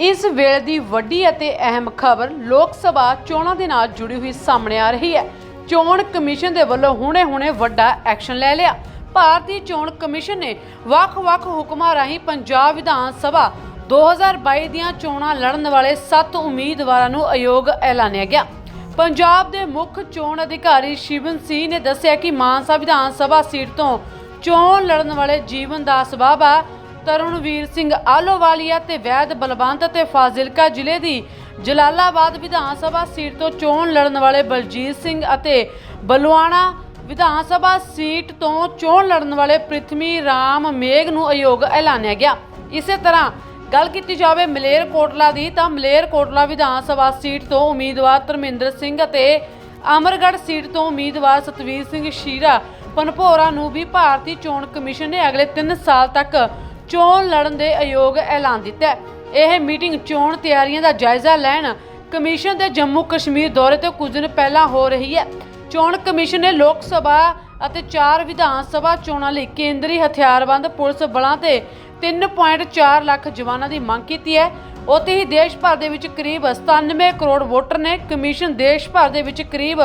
ਇਸ ਵੇਲੇ ਦੀ ਵੱਡੀ ਅਤੇ ਅਹਿਮ ਖਬਰ ਲੋਕ ਸਭਾ ਚੋਣਾਂ ਦੇ ਨਾਲ ਜੁੜੀ ਹੋਈ ਸਾਹਮਣੇ ਆ ਰਹੀ ਹੈ। ਚੋਣ ਕਮਿਸ਼ਨ ਦੇ ਵੱਲੋਂ ਹੁਣੇ-ਹੁਣੇ ਵੱਡਾ ਐਕਸ਼ਨ ਲੈ ਲਿਆ। ਭਾਰਤੀ ਚੋਣ ਕਮਿਸ਼ਨ ਨੇ ਵੱਖ-ਵੱਖ ਹੁਕਮਾਂ ਰਾਹੀਂ ਪੰਜਾਬ ਵਿਧਾਨ ਸਭਾ 2022 ਦੀਆਂ ਚੋਣਾਂ ਲੜਨ ਵਾਲੇ 7 ਉਮੀਦਵਾਰਾਂ ਨੂੰ ਅਯੋਗ ਐਲਾਨਿਆ ਗਿਆ। ਪੰਜਾਬ ਦੇ ਮੁੱਖ ਚੋਣ ਅਧਿਕਾਰੀ ਸ਼ਿਵਨ ਸਿੰਘ ਨੇ ਦੱਸਿਆ ਕਿ ਮਾਨਸਾ ਵਿਧਾਨ ਸਭਾ ਸੀਟ ਤੋਂ ਚੋਣ ਲੜਨ ਵਾਲੇ ਜੀਵਨ ਦਾਸ ਬਾਬਾ ਤਰੁਣਵੀਰ ਸਿੰਘ ਆਲੋਵਾਲੀਆ ਤੇ ਵੈਦ ਬਲਵੰਤ ਅਤੇ ਫਾਜ਼ਿਲਕਾ ਜ਼ਿਲ੍ਹੇ ਦੀ ਜਲਾਲਾਬਾਦ ਵਿਧਾਨ ਸਭਾ ਸੀਟ ਤੋਂ ਚੋਣ ਲੜਨ ਵਾਲੇ ਬਲਜੀਤ ਸਿੰਘ ਅਤੇ ਬਲਵਾਣਾ ਵਿਧਾਨ ਸਭਾ ਸੀਟ ਤੋਂ ਚੋਣ ਲੜਨ ਵਾਲੇ ਪ੍ਰਿਥਮੀ ਰਾਮ ਮੇਘ ਨੂੰ ਅਯੋਗ ਐਲਾਨਿਆ ਗਿਆ। ਇਸੇ ਤਰ੍ਹਾਂ ਗੱਲ ਕੀਤੀ ਜਾਵੇ ਮਲੇਰ ਕੋਟਲਾ ਦੀ ਤਾਂ ਮਲੇਰ ਕੋਟਲਾ ਵਿਧਾਨ ਸਭਾ ਸੀਟ ਤੋਂ ਉਮੀਦਵਾਰ ਧਰਮਿੰਦਰ ਸਿੰਘ ਅਤੇ ਅਮਰਗੜ੍ਹ ਸੀਟ ਤੋਂ ਉਮੀਦਵਾਰ ਸਤਵੀਰ ਸਿੰਘ ਸ਼ੀਰਾ ਪਨਪੋਰਾ ਨੂੰ ਵੀ ਭਾਰਤੀ ਚੋਣ ਕਮਿਸ਼ਨ ਨੇ ਅਗਲੇ 3 ਸਾਲ ਤੱਕ ਚੋਣ ਲੜਨ ਦੇ ਅਯੋਗ ਐਲਾਨ ਦਿੱਤਾ ਇਹ ਮੀਟਿੰਗ ਚੋਣ ਤਿਆਰੀਆਂ ਦਾ ਜਾਇਜ਼ਾ ਲੈਣ ਕਮਿਸ਼ਨ ਦੇ ਜੰਮੂ ਕਸ਼ਮੀਰ ਦੌਰੇ ਤੋਂ ਕੁਝ ਦਿਨ ਪਹਿਲਾਂ ਹੋ ਰਹੀ ਹੈ। ਚੋਣ ਕਮਿਸ਼ਨ ਨੇ ਲੋਕ ਸਭਾ ਅਤੇ ਚਾਰ ਵਿਧਾਨ ਸਭਾ ਚੋਣਾਂ ਲਈ ਕੇਂਦਰੀ ਹਥਿਆਰਬੰਦ ਪੁਲਿਸ ਬਲਾਂ ਤੇ 3.4 ਲੱਖ ਜਵਾਨਾਂ ਦੀ ਮੰਗ ਕੀਤੀ ਹੈ। ਉੱਥੇ ਹੀ ਦੇਸ਼ ਭਰ ਦੇ ਵਿੱਚ ਕਰੀਬ 97 ਕਰੋੜ ਵੋਟਰ ਨੇ ਕਮਿਸ਼ਨ ਦੇਸ਼ ਭਰ ਦੇ ਵਿੱਚ ਕਰੀਬ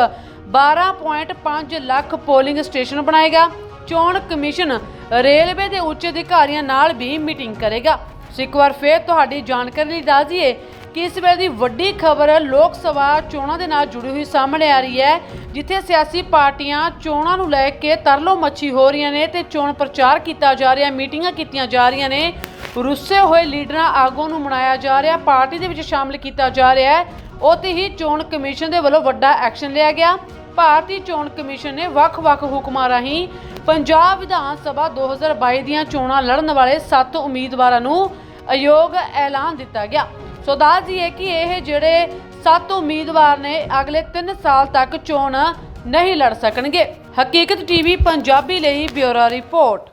12.5 ਲੱਖ ਪੋਲਿੰਗ ਸਟੇਸ਼ਨ ਬਣਾਏਗਾ। ਚੋਣ ਕਮਿਸ਼ਨ ਰੇਲਵੇ ਦੇ ਉੱਚ ਅਧਿਕਾਰੀਆਂ ਨਾਲ ਵੀ ਮੀਟਿੰਗ ਕਰੇਗਾ। ਇੱਕ ਵਾਰ ਫੇਰ ਤੁਹਾਡੀ ਜਾਣਕਾਰੀ ਲਈ ਦੱਸ ਦਈਏ ਕਿ ਇਸ ਵੇਲੇ ਦੀ ਵੱਡੀ ਖਬਰ ਲੋਕ ਸਭਾ ਚੋਣਾਂ ਦੇ ਨਾਲ ਜੁੜੀ ਹੋਈ ਸਾਹਮਣੇ ਆ ਰਹੀ ਹੈ, ਜਿੱਥੇ ਸਿਆਸੀ ਪਾਰਟੀਆਂ ਚੋਣਾਂ ਨੂੰ ਲੈ ਕੇ ਤਰਲੋ ਮੱਛੀ ਹੋ ਰਹੀਆਂ ਨੇ ਤੇ ਚੋਣ ਪ੍ਰਚਾਰ ਕੀਤਾ ਜਾ ਰਿਹਾ, ਮੀਟਿੰਗਾਂ ਕੀਤੀਆਂ ਜਾ ਰਹੀਆਂ ਨੇ। ਰੁੱਸੇ ਹੋਏ ਲੀਡਰਾਂ ਆਗੂਆਂ ਨੂੰ ਮਨਾਇਆ ਜਾ ਰਿਹਾ, ਪਾਰਟੀ ਦੇ ਵਿੱਚ ਸ਼ਾਮਲ ਕੀਤਾ ਜਾ ਰਿਹਾ ਹੈ। ਉੱਥੇ ਹੀ ਚੋਣ ਕਮਿਸ਼ਨ ਦੇ ਵੱਲੋਂ ਵੱਡਾ ਐਕਸ਼ਨ ਲਿਆ ਗਿਆ। ਭਾਰਤੀ ਚੋਣ ਕਮਿਸ਼ਨ ਨੇ ਵੱਖ-ਵੱਖ ਹੁਕਮਾਂ ਰਾਹੀਂ ਪੰਜਾਬ ਵਿਧਾਨ ਸਭਾ 2022 ਦੀਆਂ ਚੋਣਾਂ ਲੜਨ ਵਾਲੇ 7 ਉਮੀਦਵਾਰਾਂ ਨੂੰ ਅਯੋਗ ਐਲਾਨ ਦਿੱਤਾ ਗਿਆ। ਸੋ ਦੱਸ ਦਈਏ ਕਿ ਇਹ ਜਿਹੜੇ 7 ਉਮੀਦਵਾਰ ਨੇ, ਅਗਲੇ 3 ਸਾਲ ਤੱਕ ਚੋਣ ਨਹੀਂ ਲੜ ਸਕਣਗੇ। ਹਕੀਕਤ ਟੀਵੀ, ਪੰਜਾਬੀ ਲਈ ਬਿਊਰੋ ਰਿਪੋਰਟ।